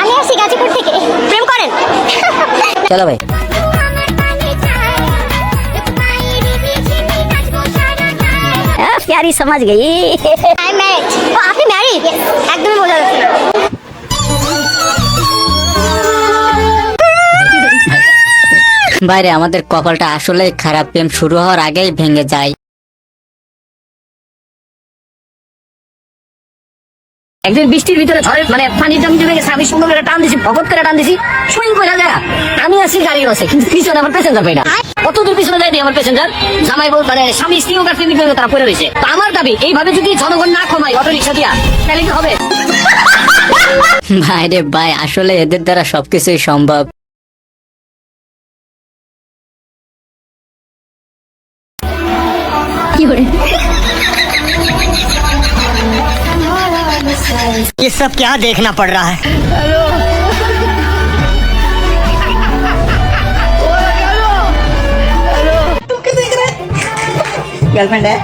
আমি আসছি গাজীপুর থেকে। প্রেম করেন। চলো ভাই। প্যারি সমাজ গই। আই ম্যারিড ও আপনি ম্যারিড একদমই বোঝা যাচ্ছে না। বাইরে আমাদের কপালটা আসলেই খারাপ। প্রেম শুরু হওয়ার আগেই ভেঙে যায়। একদিন বৃষ্টির ভিতরে ঝড়ে মানে পানি জমি জমে গেছে আমি সুন্দর করে টান দিছি ভগত করে টান দিছি সুইং করে যায় আমি আছি গাড়ি আছে কিন্তু পিছনে আমার প্যাসেঞ্জার পাই না। কত দূর পিছনে যায়নি আমার প্যাসেঞ্জার জামাই বল মানে স্বামী স্ত্রী ওটা প্রেমিক তারা পড়ে রয়েছে। তো আমার দাবি এইভাবে যদি জনগণ না কমায় অটো রিক্সা দিয়া তাহলে কি হবে? ভাই রে ভাই আসলে এদের দ্বারা সবকিছুই সম্ভব। ये सब क्या देखना पड़ रहा है गर्लफ्रेंड है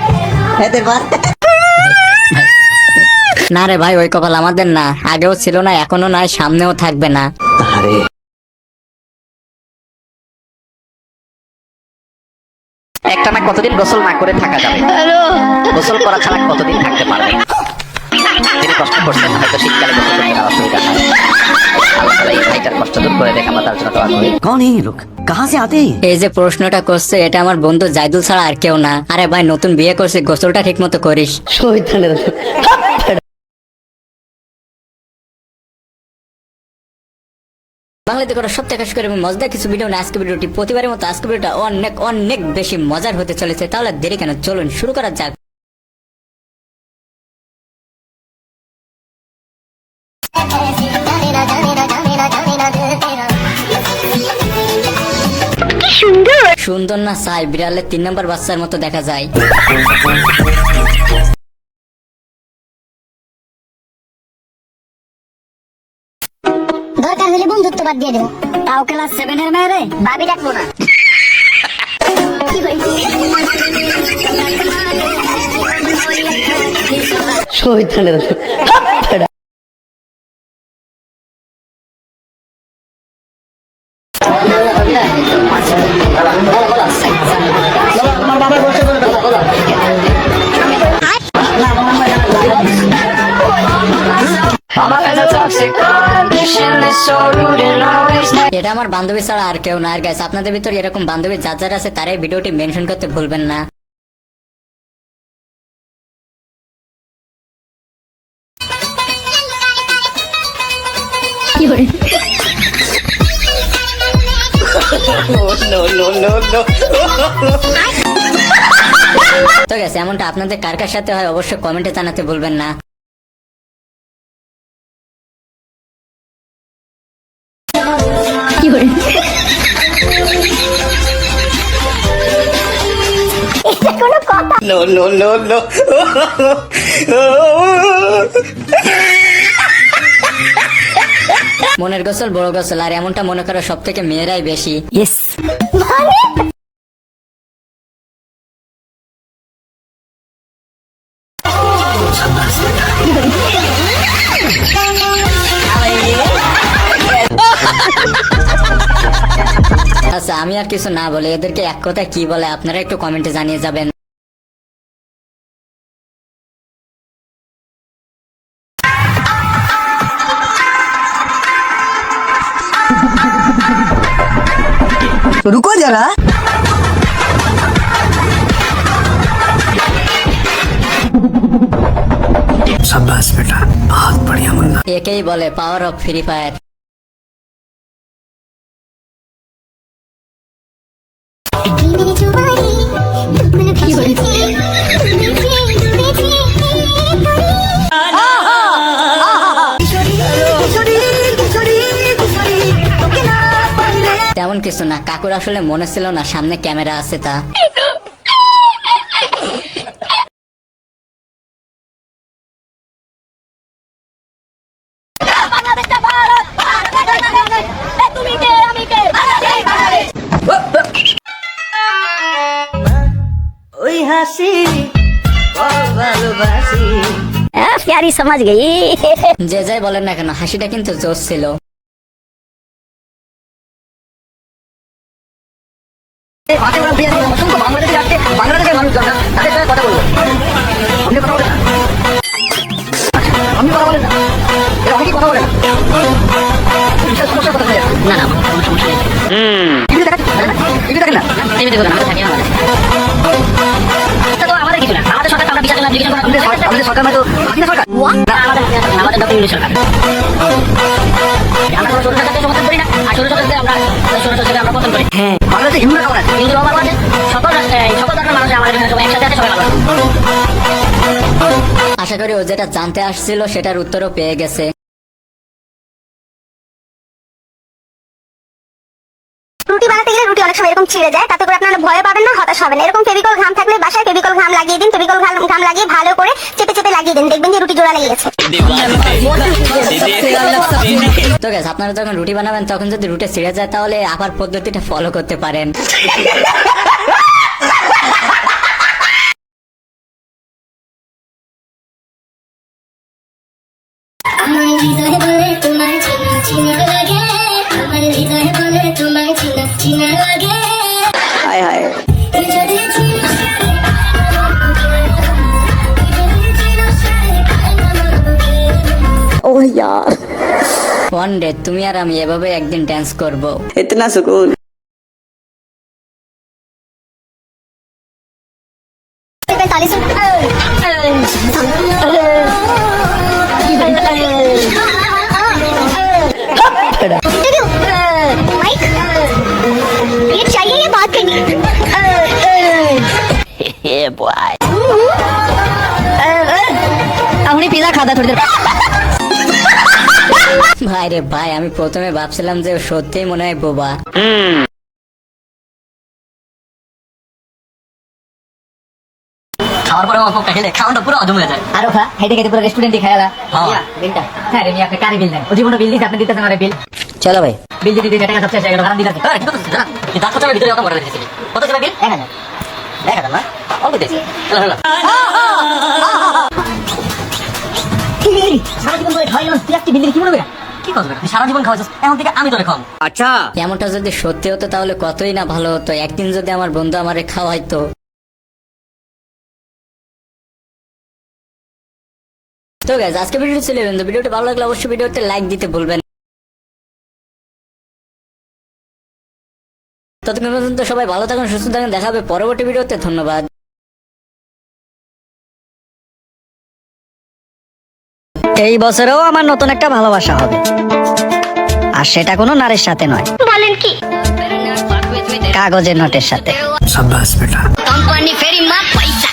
है तेरे पास না রে ভাই ওই কপাল আমাদের না আগেও ছিল না এখনো নাই সামনেও থাকবে না একটা না কতদিন গোসল না করে থাকা যাবে গোসল করা ছাড়া কতদিন থাকতে পারবে তিনি কষ্ট করছেন হয়তো শীতকালে গোসল করতে তার অসুবিধা হয় আল্লাহ তাআলা এই ভাইটার কষ্ট দূর করে দেখে আমরা তার জন্য দোয়া করি कौन है ये लोग कहाँ से आते हैं এই যে প্রশ্নটা করছে এটা আমার বন্ধু জাইদুল ছাড়া আর কেউ না আরে ভাই নতুন বিয়ে করছিস গোসলটা ঠিক মতো করিস বাংলাতে করা সব থেকে করে মজাদার কিছু ভিডিও না আজকে ভিডিওটি প্রতিবারের মতো আজকে ভিডিওটা অনেক অনেক বেশি মজার হতে চলেছে তাহলে দেরি কেন চলুন শুরু করা যাক সুন্দর না সাই বিড়ালের তিন নম্বর বাচ্চার মতো দেখা যায়। দরকার হলে বন্ধুত্ব বাদ দিয়ে দেবো তাও ক্লাস সেভেনের মেয়েরে ভাবি ডাকবো না। কি এটা আমার বান্ধবী ছাড়া আর কেউ না। আর গাইস আপনাদের ভিতর এরকম বান্ধবী যার যার আছে তারাই ভিডিওটি মেনশন করতে ভুলবেন না। তো গেছে এমনটা আপনাদের কার কার সাথে হয় অবশ্যই কমেন্টে জানাতে ভুলবেন না। মনের গোসল বড় গোসল আর এমনটা মনে করো সব থেকে মেয়েরাই বেশি। यस আচ্ছা আমি আর কিছু না বলে এদেরকে এক কথা কি বলে আপনারা একটু কমেন্টে জানিয়ে যাবেন रुको जरा शाबाश बेटा बहुत बढ़िया मुन्ना একেই বলে পাওয়ার অফ ফ্রি ফায়ার তেমন কিছু না কাকুর আসলে মনে ছিল না সামনে ক্যামেরা আছে তা। ভালোবাসি কি প্যারি সমাজ গেই যে যাই বলেন না কেন হাসিটা কিন্তু জোর ছিল। আশা করি ও যেটা জানতে আসছিল সেটার উত্তরও পেয়ে গেছে। অনেক সময় এরকম ছিঁড়ে যায় তাতে করে আপনারা ভয় পাবেন না হতাশ হবেন না। এরকম ফেভিকল ঘাম থাকলে বাসায় ফেভিকল ঘাম লাগিয়ে দিন ফেভিকল ঘাম ঘাম লাগিয়ে ভালো করে চেপে চেপে লাগিয়ে দিন। দেখবেন যে রুটি জোড়া লেগে গেছে। তো গেছে আপনারা যখন রুটি বানাবেন তখন যদি রুটি ছিঁড়ে যায় তাহলে আবার পদ্ধতিটা ফলো করতে পারেন। আমার হৃদয় বলে তোমার চিনা চিনা লাগে। আমার হৃদয় বলে তোমার হায় হায়। ওহ ইয়ার ওয়ান ডে তুমি আর আমি এভাবে একদিন ডান্স করব। এতনা সুকুন পিজা থোড়ি ভাই রে ভাই আমি প্রথমে ভাবছিলাম যে ও সত্যিই মনে হয় বোবা। খাওয়ার পরে অল্প খেলে খাওয়াটা পুরো অজম হয়ে যায়। আরও খা হেঁটে খেতে পুরো রেস্টুরেন্টে খাই আলা বিলটা হ্যাঁ রে মিয়া কারি বিল দেন? ও জীবনে বিল দিতে আপনি দিতেছেন আমার বিল চলো ভাই। বিল দিতে দিতে টাকা সব শেষ হয়ে গেল ভাড়া দিতে হ্যাঁ দাঁত ভিতরে করে কত ছিল বিল এক হাজার। এক হাজার না? অল্প দিয়েছি। চলো আচ্ছা। এমনটা যদি সত্যি হতো তাহলে কতই না ভালো হতো একদিন যদি আমার বন্ধু আমারে খাওয়াইতো। তো গাইজ আজকে ভিডিও ছিল বন্ধু ভিডিওটা ভালো লাগলে অবশ্যই ভিডিওতে লাইক দিতে ভুলবেন ততক্ষণ পর্যন্ত সবাই ভালো থাকুন সুস্থ থাকুন দেখাবে পরবর্তী ভিডিওতে ধন্যবাদ। এই বছরেও আমার নতুন একটা ভালোবাসা হবে। আর সেটা কোনো নারীর সাথে নয়। বলেন কি? কাগজের নোটের সাথে। সাব্বাস বেটা। কোম্পানি ফেরি মা পয়সা।